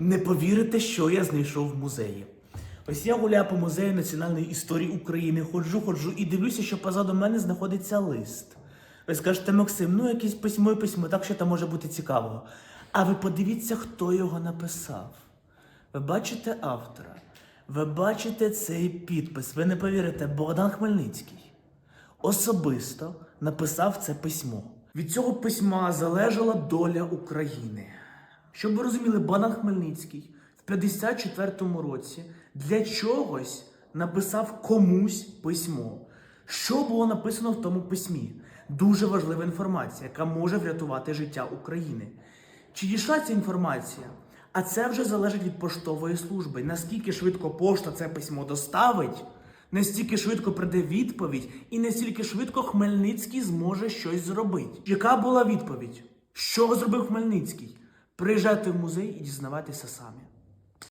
Не повірите, що я знайшов в музеї. Ось я гуляю по музею національної історії України, ходжу, ходжу і дивлюся, що позаду мене знаходиться лист. Ви скажете, Максим, ну якесь письмо і письмо, так що там може бути цікавого. А ви подивіться, хто його написав. Ви бачите автора, ви бачите цей підпис. Ви не повірите, Богдан Хмельницький особисто написав це письмо. Від цього письма залежала доля України. Щоб ви розуміли, Богдан Хмельницький в 54-му році для чогось написав комусь письмо. Що було написано в тому письмі? Дуже важлива інформація, яка може врятувати життя України. Чи дійшла ця інформація? А це вже залежить від поштової служби. Наскільки швидко пошта це письмо доставить, настільки швидко прийде відповідь, і настільки швидко Хмельницький зможе щось зробити. Яка була відповідь? Що зробив Хмельницький? Приїжджати в музей і дізнаватися самі.